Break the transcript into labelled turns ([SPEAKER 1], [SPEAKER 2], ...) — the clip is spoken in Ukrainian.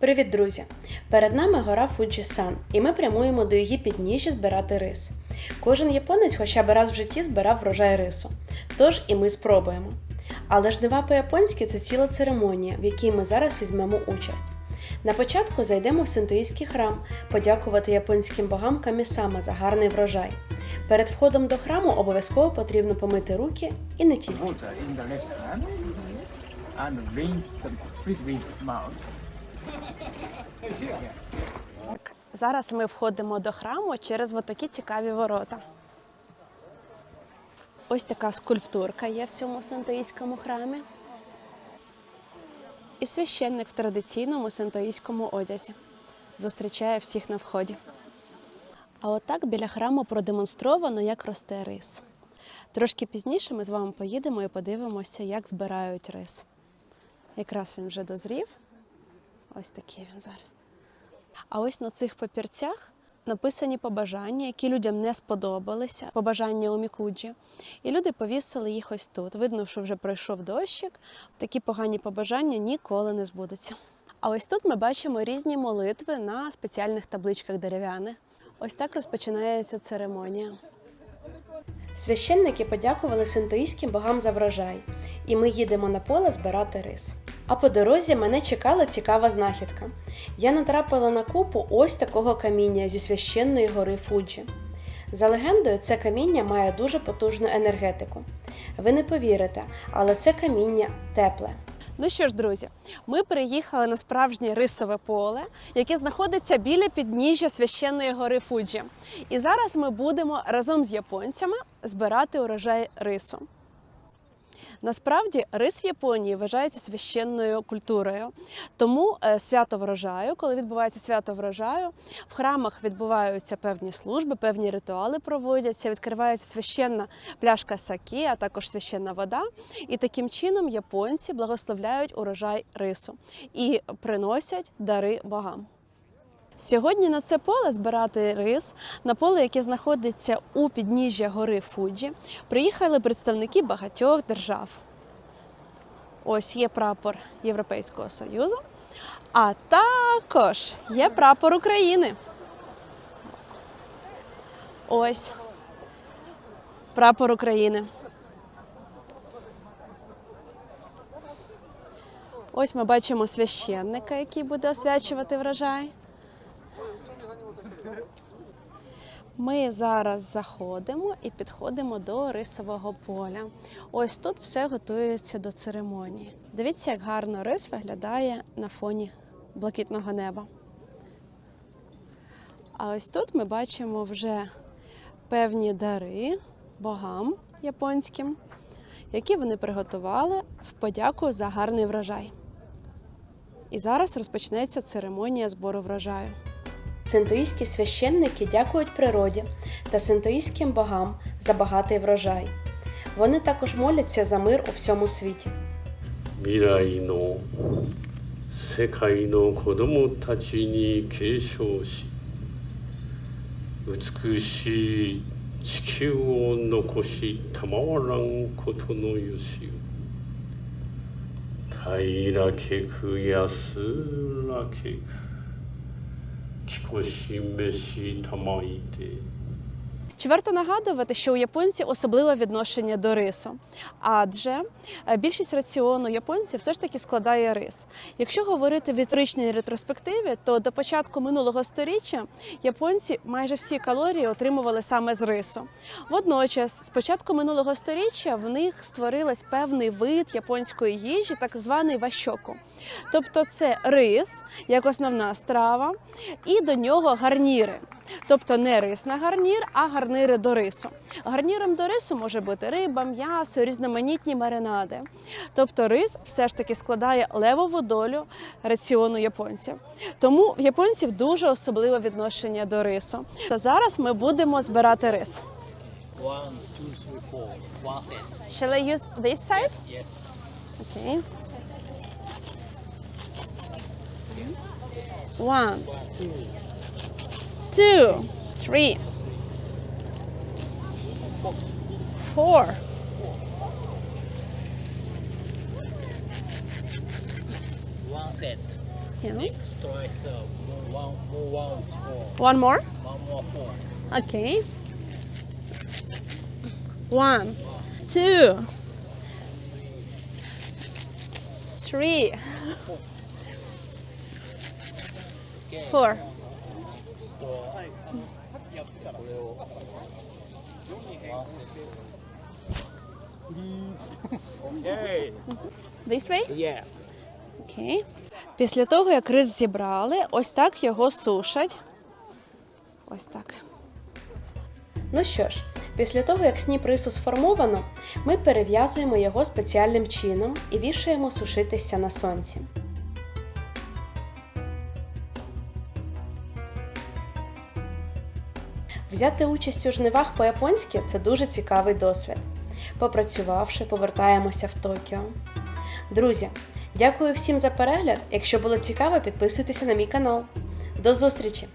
[SPEAKER 1] Привіт, друзі! Перед нами гора Фуджі-сан, і ми прямуємо до її підніжжя збирати рис. Кожен японець хоча б раз в житті збирав врожай рису. Тож і ми спробуємо. Але жнива по-японськи це ціла церемонія, в якій ми зараз візьмемо участь. На початку зайдемо в синтоїстський храм, подякувати японським богам Камісама за гарний врожай. Перед входом до храму обов'язково потрібно помити руки і не тільки. Зараз ми входимо до храму через отакі цікаві ворота. Ось така скульптурка є в цьому синтоїському храмі. І священник в традиційному синтоїському одязі зустрічає всіх на вході. А отак біля храму продемонстровано, як росте рис. Трошки пізніше ми з вами поїдемо і подивимося, як збирають рис. Якраз він вже дозрів. Ось такий він зараз. А ось на цих папірцях написані побажання, які людям не сподобалися, побажання у Мікуджі. І люди повісили їх ось тут. Видно, що вже пройшов дощик. Такі погані побажання ніколи не збудуться. А ось тут ми бачимо різні молитви на спеціальних табличках дерев'яних. Ось так розпочинається церемонія. Священники подякували синтоїським богам за врожай, і ми їдемо на поле збирати рис. А по дорозі мене чекала цікава знахідка. Я натрапила на купу ось такого каміння зі священної гори Фуджі. За легендою, це каміння має дуже потужну енергетику. Ви не повірите, але це каміння тепле. Ну що ж, друзі, ми приїхали на справжнє рисове поле, яке знаходиться біля підніжжя священної гори Фуджі. І зараз ми будемо разом з японцями збирати урожай рису. Насправді рис в Японії вважається священною культурою. Тому е, свято врожаю, коли відбувається свято врожаю, в храмах відбуваються певні служби, певні ритуали проводяться, відкривається священна пляшка сакі, а також священна вода. І таким чином японці благословляють урожай рису і приносять дари богам. Сьогодні на це поле збирати рис, на поле, яке знаходиться у підніжжя гори Фуджі, приїхали представники багатьох держав. Ось є прапор Європейського Союзу, а також є прапор України. Ось прапор України. Ось ми бачимо священника, який буде освячувати врожай. Ми зараз заходимо і підходимо до рисового поля. Ось тут все готується до церемонії. Дивіться, як гарно рис виглядає на фоні блакитного неба. А ось тут ми бачимо вже певні дари богам японським, які вони приготували в подяку за гарний врожай. І зараз розпочнеться церемонія збору врожаю. Синтоїстські священники дякують природі та синтоїстським богам за багатий врожай. Вони також моляться за мир у всьому світі.
[SPEAKER 2] 未来の世界の子供たちに継承し美しい地球を残したまわらんことのよしよ平けく安らけく 筑し飯玉いて
[SPEAKER 1] Чи варто нагадувати, що у японців особливе відношення до рису? Адже е, більшість раціону японців все ж таки складає рис. Якщо говорити в історичній ретроспективі, то до початку минулого століття японці майже всі калорії отримували саме з рису. Водночас, з початку минулого століття в них створилась певний вид японської їжі, так званий ващоку. Тобто це рис як основна страва, і до нього гарніри. Тобто не рис на гарнір, а гарнири до рису. Гарніром до рису може бути риба, м'ясо, різноманітні маринади. Тобто рис все ж таки складає левову долю раціону японців. Тому в японців дуже особливе відношення до рису. То зараз ми будемо збирати рис.
[SPEAKER 3] One, two, three, four. One set.
[SPEAKER 1] Shall I use this side?
[SPEAKER 3] Yes.
[SPEAKER 1] Okay. One, two, three, four.
[SPEAKER 3] One set.
[SPEAKER 1] Yeah.
[SPEAKER 3] Next.
[SPEAKER 4] twice up. More one, more one, four.
[SPEAKER 1] One more?
[SPEAKER 4] One more four.
[SPEAKER 1] Okay. One, two, three, four.
[SPEAKER 3] Okay.
[SPEAKER 1] This way?
[SPEAKER 3] Yeah.
[SPEAKER 1] Окей. Після того, як рис зібрали, ось так його сушать. Ось так. Ну що ж, після того, як сніп рису сформовано, ми перев'язуємо його спеціальним чином і вішаємо сушитися на сонці. Взяти участь у жнивах по-японськи це дуже цікавий досвід. Попрацювавши, повертаємося в Токіо. Друзі, дякую всім за перегляд. Якщо було цікаво, підписуйтеся на мій канал. До зустрічі!